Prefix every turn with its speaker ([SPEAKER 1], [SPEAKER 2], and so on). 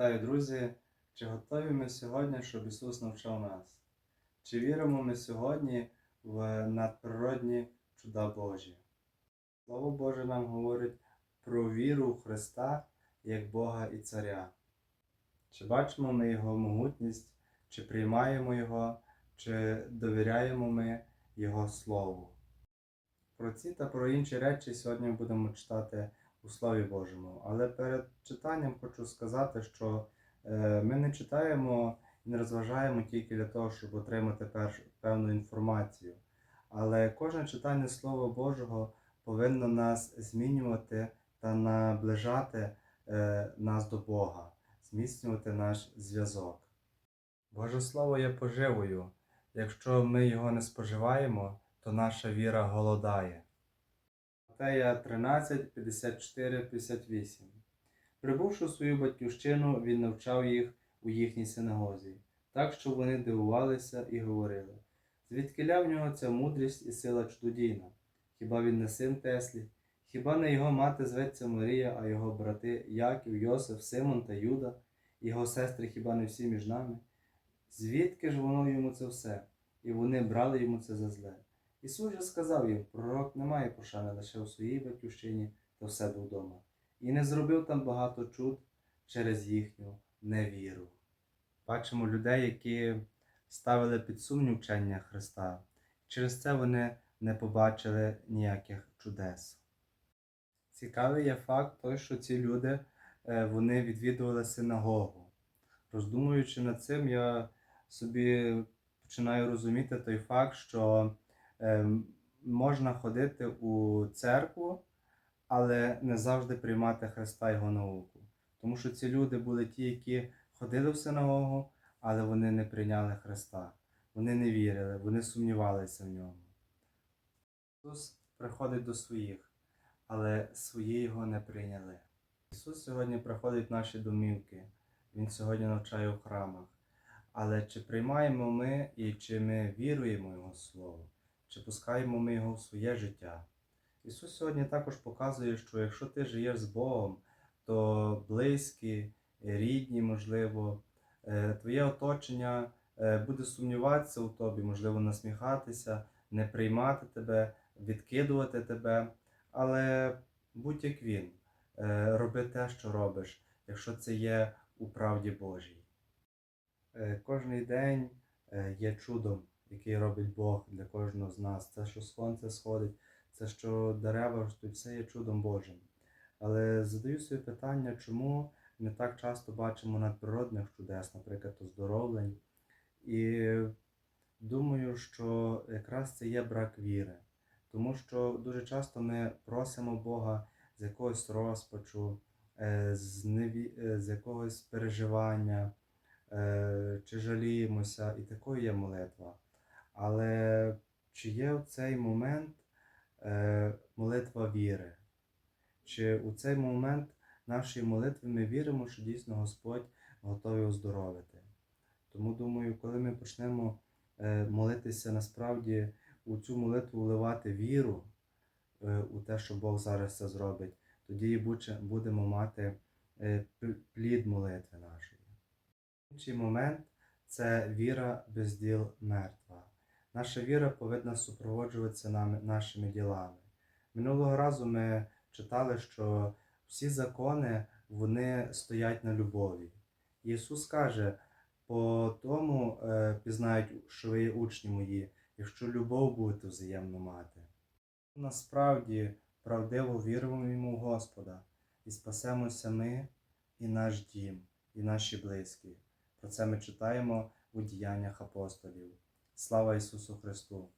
[SPEAKER 1] Вітаю, друзі! Чи готові ми сьогодні, щоб Ісус навчав нас? Чи віримо ми сьогодні в надприродні чуда Божі? Слово Боже нам говорить про віру в Христа як Бога і Царя. Чи бачимо ми Його могутність, чи приймаємо Його, чи довіряємо ми Його Слову? Про ці та про інші речі сьогодні будемо читати у Слові Божому. Але перед читанням хочу сказати, що е, ми не читаємо і не розважаємо тільки для того, щоб отримати певну інформацію. Але кожне читання Слова Божого повинно нас змінювати та наближати е, нас до Бога, зміцнювати наш зв'язок. Боже Слово є поживою. Якщо ми його не споживаємо, то наша віра голодає. Матея 13, 54, 58. Прибувши в свою батьківщину, він навчав їх у їхній синагозі, так що вони дивувалися і говорили: звідкиля в нього ця мудрість і сила чудодійна? Хіба він не син Теслі? Хіба не його мати зветься Марія, а його брати Яків, Йосиф, Симон та Юда, його сестри хіба не всі між нами? Звідки ж воно йому це все? І вони брали йому це за зле. Ісус же сказав їм, пророк не має пошани лише у своїй батьківщині та в себе вдома, і не зробив там багато чуд через їхню невіру. Бачимо людей, які ставили під сумнів вчення Христа. Через це вони не побачили ніяких чудес. Цікавий є факт той, що ці люди е, вони відвідували синагогу. Роздумуючи над цим, я собі починаю розуміти той факт, що можна ходити у церкву, але не завжди приймати Христа Його науку. Тому що ці люди були ті, які ходили в синагогу, але вони не прийняли Христа. Вони не вірили, вони сумнівалися в ньому. Ісус приходить до своїх, але свої його не прийняли. Ісус сьогодні приходить в наші домівки, Він сьогодні навчає в храмах. Але чи приймаємо ми і чи ми віруємо Його Слово, чи пускаємо ми Його в своє життя? Ісус сьогодні також показує, що якщо ти живеш з Богом, то близькі, рідні, можливо, е, твоє оточення е, буде сумніватися у тобі, можливо, насміхатися, не приймати тебе, відкидувати тебе. Але будь як він, е, роби те, що робиш, якщо це є у правді Божій. Кожний день є чудом, який робить Бог для кожного з нас. Це, що сонце сходить, це що дерева ростуть, все є чудом Божим. Але задаю собі питання, чому ми так часто бачимо надприродних чудес, наприклад, оздоровлень. І думаю, що якраз це є брак віри. Тому що дуже часто ми просимо Бога з якогось розпачу, е, з, неві... е, з якогось переживання, е, чи жаліємося, і такою є молитва. Але чи є в цей момент е, молитва віри? Чи у цей момент нашої молитви ми віримо, що дійсно Господь готовий оздоровити? Тому думаю, коли ми почнемо е, молитися насправді у цю молитву вливати віру е, у те, що Бог зараз це зробить, тоді і будемо мати плід молитви нашої. Інший момент це віра без діл мертва. Наша віра повинна супроводжуватися нашими ділами. Минулого разу ми читали, що всі закони вони стоять на любові. Ісус каже, по тому е, пізнають, що ви є учні мої, якщо любов будете взаємно мати. Насправді правдиво віруємо в Господа і спасемося ми і наш дім, і наші близькі. Про це ми читаємо у діяннях апостолів. Слава Ісусу Христу!